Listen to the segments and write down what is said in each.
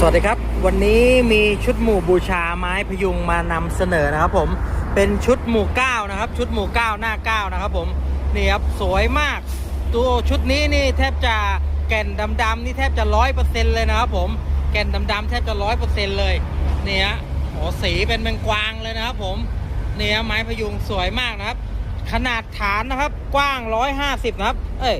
สวัสดีครับ วันนี้มีชุดหมู่บูชาไม้พยุงมานำเสนอนะครับผมเป็นชุดหมู่เก้านะครับ ชุดหมู่เก้าหน้าเก้านะครับผมนี่ครับสวยมาก ตัวชุดนี้นี่แทบจะแก่นดำๆนี่แทบจะร้อยเปอร์เซ็นต์เลยนะครับผมแก่นดำๆแทบจะร้อยเปอร์เซ็นต์เลยเนี่ยฮะโอ้สีเป็นแมงกวางเลยนะครับผมเนี่ยไม้พยุงสวยมากนะครับ ขนาดฐานนะครับกว้าง150นะครับ เอ้ย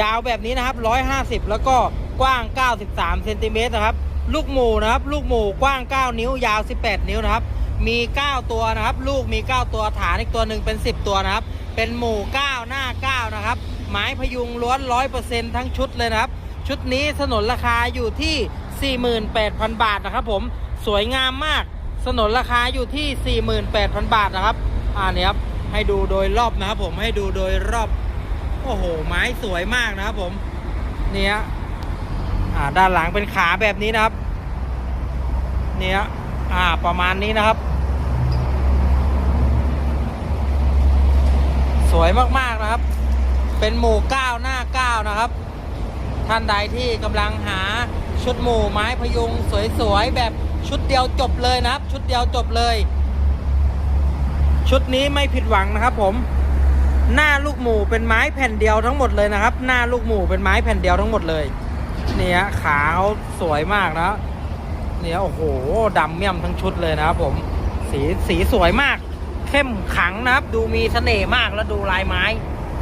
ยาวแบบนี้นะครับ150แล้วก็กว้าง93เซนติเมตรนะครับ ลูกหมูนะครับ ลูกหมูกว้าง 9 นิ้วยาว 18 นิ้วนะครับ มี 9 ตัวนะครับ ลูกมี 9 ตัวฐานอีกตัวหนึ่งเป็น 10 ตัวนะครับ เป็นหมู่ 9 หน้า 9 นะครับ ไม้พยุงล้วน 100%ทั้งชุดเลยนะครับ ชุดนี้สนนราคาอยู่ที่ 48,000 บาทนะครับผมสวยงามมากสนนราคาอยู่ที่ 48,000 บาทนะครับ อ่านี่ครับ ให้ดูโดยรอบนะครับผมให้ดูโดยรอบ โอ้โห ไม้สวยมากนะครับผม เนี่ย อ่าด้านหลังเป็นขาแบบนี้นะครับ เนี่ยอ่าประมาณนี้นะครับ สวยมากๆนะครับ เป็นหมู่เก้าหน้าเก้านะครับ ท่านใดที่กำลังหาชุดหมู่ไม้พยุงสวยๆแบบชุดเดียวจบเลยนะครับ ชุดเดียวจบเลย ชุดนี้ไม่ผิดหวังนะครับ ผม หน้าลูกหมูเป็นไม้แผ่นเดียวทั้งหมดเลยนะครับ หน้าลูกหมูเป็นไม้แผ่นเดียวทั้งหมดเลย เนี่ยขาเขาสวยมากนะเนี่ยโอ้โหดำเมี่ยมทั้งชุดเลยนะครับผมสีสีสวยมาก เข้มขังนะครับ ดูมีเสน่ห์มากแล้วดูลายไม้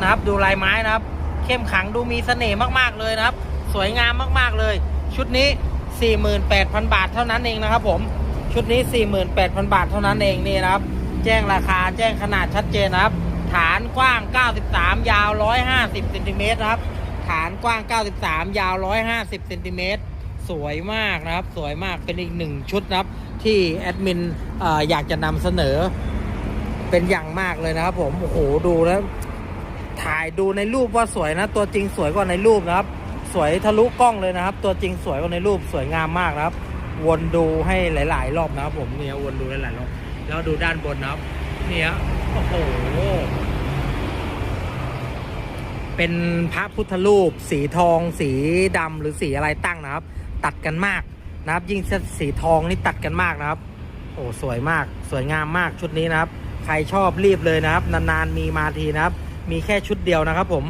นะครับ ดูลายไม้นะครับ เข้มขังดูมีเสน่ห์มากๆเลยนะครับ สวยงามมากๆเลย ชุดนี้ 48,000 บาทเท่านั้นเองนะครับ ผมชุดนี้ 48,000 บาทเท่านั้นเองนี่นะครับ แจ้งราคาแจ้งขนาดชัดเจนนะครับ ฐานกว้าง 93 ยาว 150เซนติเมตรนะครับ ฐานกว้าง 93 ยาว 150เซนติเมตรสวยมากนะครับ สวยมากเป็นอีกหนึ่งชุดนะครับ ที่แอดมินอออยากจะนำเสนอเป็นอย่างมากเลยนะครับ ผมโอ้โหดูแล้วถ่ายดูในรูปว่าสวยนะ ตัวจริงสวยกว่าในรูปนะครับ สวยทะลุกล้องเลยนะครับ ตัวจริงสวยกว่าในรูปสวยงามมากนะครับ วนดูให้หลาย ๆ รอบนะครับ ผมเนี่ยวนดูหลายๆรอบแล้วดูด้านบนนะครับ เนี่ยโอ้โห เป็นพระพุทธรูป สีทอง สีดำหรือสีอะไรตั้งนะครับ ตัดกันมากนะครับ ยิ่งสีทองนี่ตัดกันมากนะครับ โอ้สวยมากสวยงามมากชุดนี้นะครับ ใครชอบรีบเลยนะครับ นานๆมีมาทีนะครับ มีแค่ชุดเดียวนะครับผม